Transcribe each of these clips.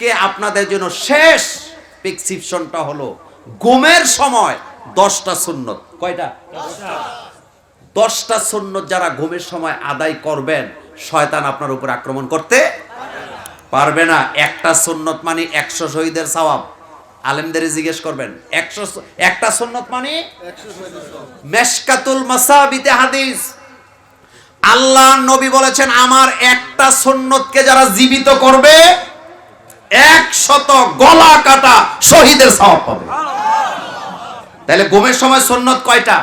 আজকে আপনাদের জন্য শেষ প্রেসক্রিপশনটা হলো ঘুমের সময় দশটা সুন্নত। কয়টা? দশটা সুন্নত যারা ঘুমের সময় আদায় করবেন, শয়তান আপনার উপর আক্রমণ করতে পারবে না। একটা সুন্নত মানে একশো শহীদের সওয়াব। আলেমদের জিজ্ঞেস করবেন, একশো একটা সুন্নত মানে? মেশকাতুল মাসাবিতে হাদিস। আল্লাহ নবী বলেছেন, আমার একটা সুন্নতকে যারা জীবিত করবে একশত গলা কাটা শহীদের সওয়াব পাবে। তাহলে ঘুমের সময় সুন্নত কয়টা?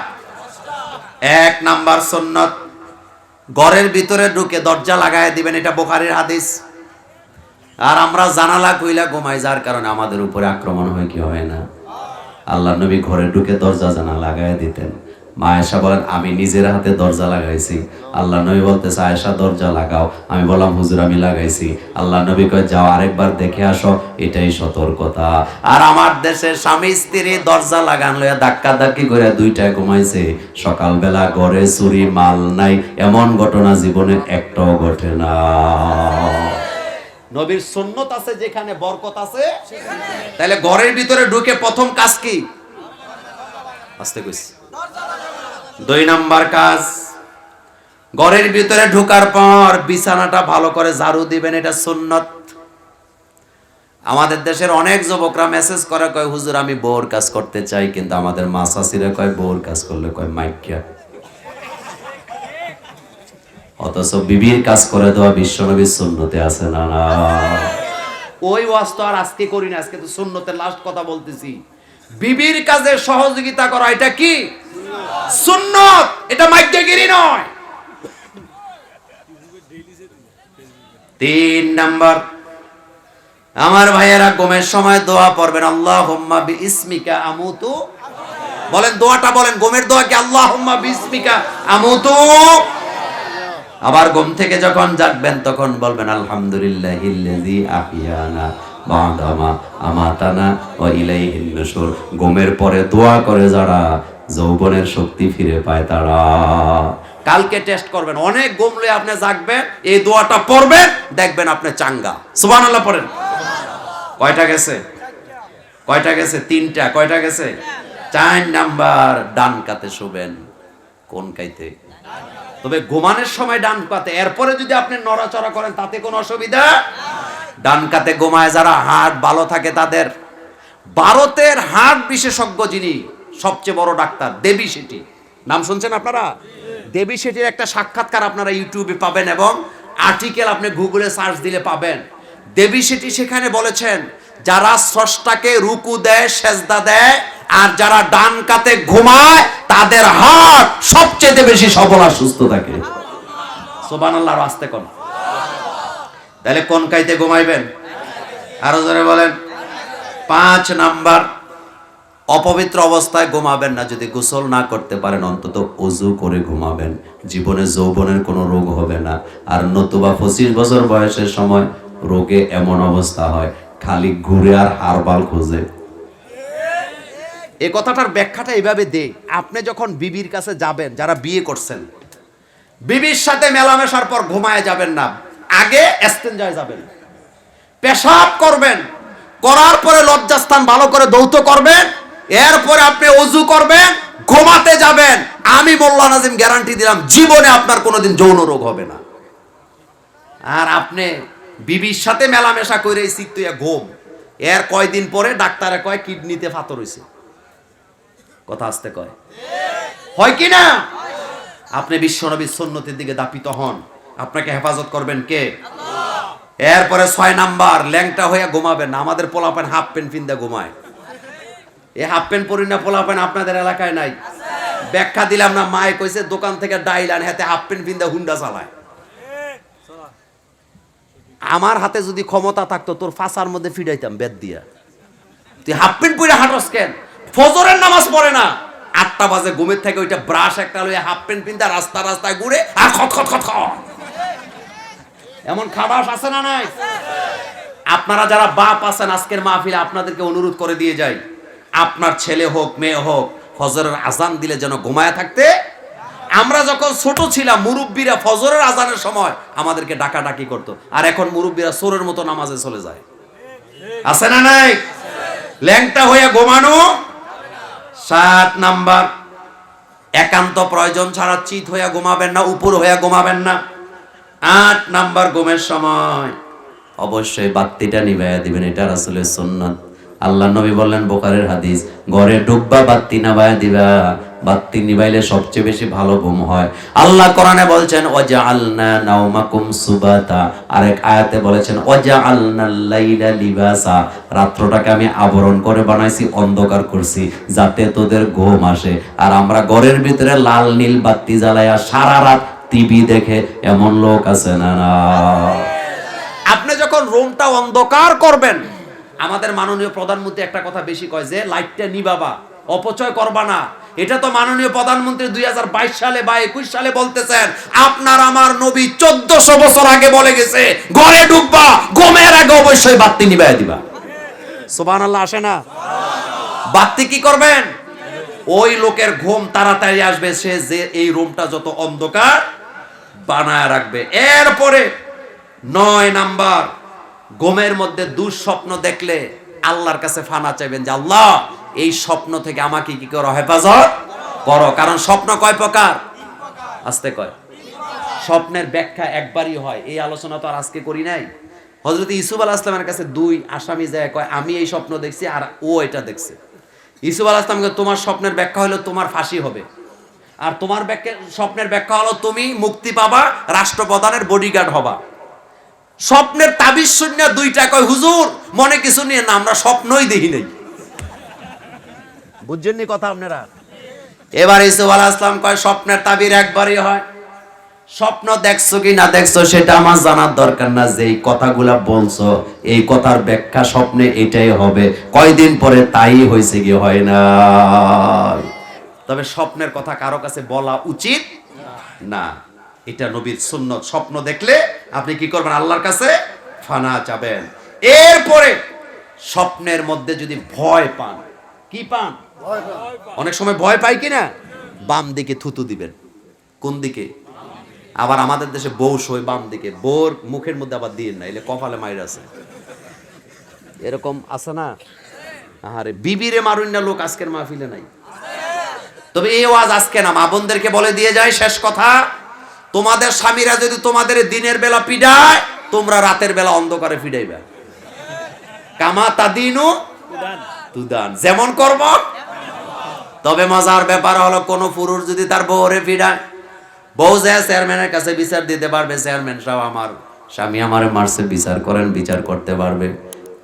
এক নাম্বার সুন্নত, ঘরের ভিতরে ঢুকে দরজা লাগায় দিবেন, এটা বোখারির হাদিস। আর আমরা জানালা কইলা ঘুমাই, যার কারণে আমাদের উপরে আক্রমণ হয় কি হয় না? আল্লাহ নবী ঘরে ঢুকে দরজা জানা লাগাই দিতেন। মা বলেন, আমি নিজের হাতে দরজা লাগাইছি। আল্লাহ নবী বলতেছে, আয়েশা, দরজা লাগাও। আমি বললাম, হুজুর, আমি লাগাইছি। আল্লাহ নবী কয়, যাও আরেকবার দেখে আসো, এটাই সতর্কতা। আর আমার দেশে স্বামী, স্ত্রী দরজা লাগান লইয়া ধাক্কা ধাক্কি করে দুইটায় ঘুমাইছে। সকালবেলা ঘরে চুরি, মাল নাই, এমন ঘটনা জীবনে একটাও ঘটে না। নবীর সুন্নত আছে, যেখানে বরকত আছে তাহলে ঘরের ভিতরে ঢুকে প্রথম কাজ কি? আসতে কইছি দুই নাম্বার কাজ। ঘরের ভিতরে ঢোকার পর বিছানাটা ভালো করে ঝাড়ু দিবেন, এটা সুন্নত। আমাদের দেশের অনেক যুবকরা মেসেজ করে, কয়, হুজুর, আমি বউর কাজ করতে চাই। কিন্তু আমাদের মাসাসিরা কয় বউর কাজ করলে কয়, মাইকিয়া। অথচ বিবির কাজ করে দেওয়া বিশ্বনবীর সুন্নতে আছে না না? ওই ওয়াজ তো আর আজকে করি না, আজকে তো সুন্নতের লাস্ট কথা বলতেছি। বিবির কাজে সহযোগিতা করা, এটা কি? সুন্নত। এটা নয়। তিন আমার ভাইয়েরা গমের সময় দোয়া পড়বেন। আল্লাহ বি ইসমিকা আমুতু। বলেন, দোয়াটা বলেন গমের দোয়া কি আল্লাহ বি ইসমিকা আমুতু? আবার ঘুম থেকে যখন জাগবেন, তখন বলবেন আলহামদুলিল্লাহ আহিয়ানা বাদামা আমাতানা ওয়া ইলাইহিন নুশুর। ঘুমের পরে দোয়া করে যারা যৌবনের শক্তি ফিরে পায় তারা। কালকে টেস্ট করবেন, অনেক ঘুমলে আপনি জাগবেন, এই দোয়াটা পড়বেন, দেখবেন আপনি চাঙ্গা। সুবহানাল্লাহ পড়েন। কয়টা গেছে? কয়টা গেছে? তিনটা। কয়টা গেছে? চার নাম্বার, ডান কাতে শুবেন। কোন কাইতে? তবে ঘুমানোর সময় ডান কাতে। এরপরে যদি আপনি নড়াচড়া করেন, তাতে কোনো অসুবিধা? ডান কাতে ঘুমায় যারা হার্ট ভালো থাকে তাদের। ভারতের হার্ট বিশেষজ্ঞ যিনি সবচেয়ে বড় ডাক্তার, দেবী সেটি নাম শুনছেন আপনারা? দেবী সেটির একটা সাক্ষাৎকার আপনারা ইউটিউবে পাবেন এবং আর্টিকেল আপনি গুগলে সার্চ দিলে পাবেন। দেবী সেটি সেখানে বলেছেন, যারা স্রষ্টাকে রুকু দেয়, সেজদা দেয়, আর যারা ডান কাতে ঘুমায়, তাদের হার্ট সবচেয়ে বেশি সবল আর সুস্থ থাকে। সোবান আল্লাহর আসতে কোন। তাহলে কোন কাইতে ঘুমাইবেন? আরও জোরে বলেন। পাঁচ নাম্বার। অপবিত্র অবস্থায় ঘুমাবেন না, যদি গোসল না করতে পারেন, অন্তত অজু করে ঘুমাবেন। জীবনে যৌবনের কোনো রোগ হবে না। আর নতুবা পঁচিশ বছর বয়সের সময় রোগে এমন অবস্থা হয়, খালি ঘুরে আর হারবাল খোঁজে। এই কথাটার ব্যাখ্যাটা এইভাবে দে। আপনি যখন বিবির কাছে যাবেন, যারা বিয়ে করছেন, বিবির সাথে মেলামেশার পর ঘুমায় যাবেন না, আগে এস্তেঞ্জায় যাবেন। পেশাব করবেন, করার পরে লজ্জাস্থান ভালো করে দৌত করবেন এরপরে আপনি অজু করবেন, ঘুমাতে যাবেন। আমি মোল্লা নাজিম গ্যারান্টি দিলাম, জীবনে আপনার কোনোদিন যৌন রোগ হবে না। আর আপনি বিবির সাথে মেলামেশা করে সিক্তুয়া ঘুম। এর কয়দিন পরে ডাক্তারে কয়, কিডনিতে ফাতর হইছে। কথা আসতে কয়। হয় কি না? আপনি বিশ্বনবীর সন্ন্যতের দিকে দাপিত হন। আপনাকে হেফাজত করবেন কে? এরপরে ছয় নাম্বার, ল্যাংটা হয়ে ঘুমাবেন। আমাদের পোলাপেন হাফ প্যান্ট পিন্দা ঘুমায়। এ হাফ প্যান্ট পরি না পোলাপেন আপনাদের এলাকায় নাই। ব্যাখ্যা দিলাম না, মায়ে কইছে, দোকান থেকে ডাইল আন, হাতে হাফ প্যান্ট পিন্দা হুন্ডা চালায়। আমার হাতে যদি ক্ষমতা থাকতো, তোর ফাঁসার মধ্যে ফিডাইতাম বেদ দিয়া। তুই হাফ প্যান্ট পরে হাঁটস কেন? ফজরের নামাজ পড়ে না। আটটা বাজে, ঘুমের থেকে ওইটা ব্রাশ একটা লইয়া হাফ প্যান্ট পিন্দা রাস্তা রাস্তায় ঘুরে, আর খট খট খট খট। এমন খাবাস আছে না নাই? আপনারা যারা বাপ আছেন, আজকের মাহফিলে আপনাদেরকে অনুরোধ করে দিয়ে যাই। আপনার ছেলে হোক, মেয়ে হোক, ফজরের আজান দিলে যেন ঘুমায় থাকতে, আমরা যখন ছোট ছিলাম, মুরব্বীরা ফজরের আজানের সময় আমাদেরকে ডাকাডাকি করতো। আর এখন মুরব্বীরা সোরের মতো নামাজে চলে যায়। আছে না নাই? ল্যাংটা হয়ে ঘুমানো। সাত নাম্বার। একান্ত প্রয়োজন ছাড়া চিত হইয়া ঘুমাবেন না, উপর হইয়া ঘুমাবেন না। আট নাম্বার ঘুমের সময়। অবশ্যই বাত্তিটা নিভাইয়া দিবেন, এটা রাসূলের সুন্নাত। আল্লাহ নবী বললেন, বোকারের হাদিস, ঘরে ডুববা বাত্তি নামায়া দিবা। বাত্তি নিভাইলে সবচেয়ে বেশি ভালো ঘুম হয়। আল্লাহ কোরআনে বলছেন, ওয়াজআলনা নাওমাকুম সুবাতা। আরেক আয়াতে বলেছেন ওয়াজআলনাল লাইলা লিবাসা। রাত্রটাকে আমি আবরণ করে বানাইছি, অন্ধকার করছি, যাতে তোদের ঘুম আসে। আর আমরা ঘরের ভিতরে লাল নীল বাত্তি জ্বালায়া সারা রাত টিভি দেখে এমন লোক আছে না না। আপনি যখন রুমটা অন্ধকার করবেন আমাদের মাননীয় প্রধানমন্ত্রী একটা কথা বেশি কয় যে, লাইটটা নিবাবা অপচয় করবা না। এটা তো মাননীয় প্রধানমন্ত্রী দুই হাজার বাইশ সালে বা একুশ সালে বলতেছেন। আপনার আমার নবী চোদ্দশো বছর আগে বলে গেছে, ঘরে ঢুকবা গমের আগে অবশ্যই বাতি নিবাই দিবা। সোবান আল্লাহ আসে না? বাতি কি করবেন? ওই লোকের ঘুম তাড়াতাড়ি আসবে, সে যে এই রুমটা যত অন্ধকার বানায় রাখবে। এরপরে নয় নাম্বার ঘুমের মধ্যে দুঃস্বপ্ন দেখলে আল্লাহর কাছে ফানা চাইবেন যে, আল্লাহ, এই স্বপ্ন থেকে আমাকে কি করো হেফাজত করো? কারণ স্বপ্ন কয় প্রকার? আস্তে কয়। স্বপ্নের ব্যাখ্যা একবারই হয়। এই আলোচনা তো আর আজকে করি নাই। হজরত ইসুফ আলাহ ইসলামের কাছে দুই আসামি যায়, কয়, আমি এই স্বপ্ন দেখছি আর ও এটা দেখছে। ইসুফ আলাহ ইসলামকে তোমার স্বপ্নের ব্যাখ্যা হলো তোমার ফাঁসি হবে। আর তোমার ব্যাখ্যা, স্বপ্নের ব্যাখ্যা হলো তুমি মুক্তি পাবা, রাষ্ট্রপ্রধানের বডিগার্ড হবা। স্বপ্নের তাবিজ শূন্য দুইটা কয় হুজুর মনে কিছু নিয়ে না আমরা স্বপ্নই দেখি নাই। বুঝছেননি কথা আপনারা? এবার ইসুফ আলাহ ইসলাম কয় স্বপ্নের তাবির একবারই হয়। স্বপ্ন দেখছ কি না দেখছ সেটা আমার জানার দরকার না। যে এই কথাগুলা বলছো এই কথার ব্যাখ্যা স্বপ্নে এটাই হবে। কয়দিন পরে তাই হয়েছে কি হয় না? তবে স্বপ্নের কথা কারও কাছে বলা উচিত না। এটা নবীর সুন্নত। স্বপ্ন দেখলে আপনি কি করবেন? আল্লাহর কাছে ফানা চাবেন। এরপরে স্বপ্নের মধ্যে যদি ভয় পান কি পান? অনেক সময় ভয় পাই কিনা? বাম দিকে থুতু দিবেন। কোন দিকে? আবার আমাদের দেশে বউ সই বাম দিকে। বোর মুখের মধ্যে আবার দিয়ে না এলে কপালে মাইর আছে। এরকম আছে না? আরে বিবিরে মারুন না লোক আজকের মাহফিলে নাই। তবে এই ওয়াজ আজকে না মা বোনদেরকে বলে দিয়ে যায় শেষ কথা। তোমাদের স্বামীরা যদি তোমাদের দিনের বেলা পিডায়, তোমরা রাতের বেলা অন্ধকারে ফিডাইবে। কামা তাদিনু তুদান। যেমন করব। তবে মজার ব্যাপার হলো, কোন পুরুষ যদি তার বউরে ফিডায়, বউ যায় চেয়ারম্যানের কাছে বিচার দিতে পারবে, চেয়ারম্যান সাহেব আমার স্বামী আমার মারছে, বিচার করেন, বিচার করতে পারবে।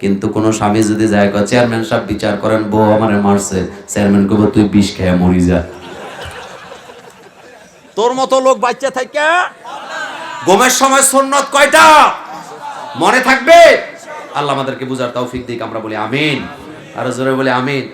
কিন্তু কোন স্বামী যদি যায় চেয়ারম্যান সাহেব, বিচার করেন, বউ আমার মারছে। চেয়ারম্যান কব তুই বিষ খেয়ে মরি যা। তোর মতো লোক বাচ্চা থাকে গোমের সময় সুন্নত কয়টা? মনে থাকবে? আল্লাহ আমাদেরকে বুঝার তৌফিক দিক, আমরা বলি আমিন। আর জোরে বলি আমিন।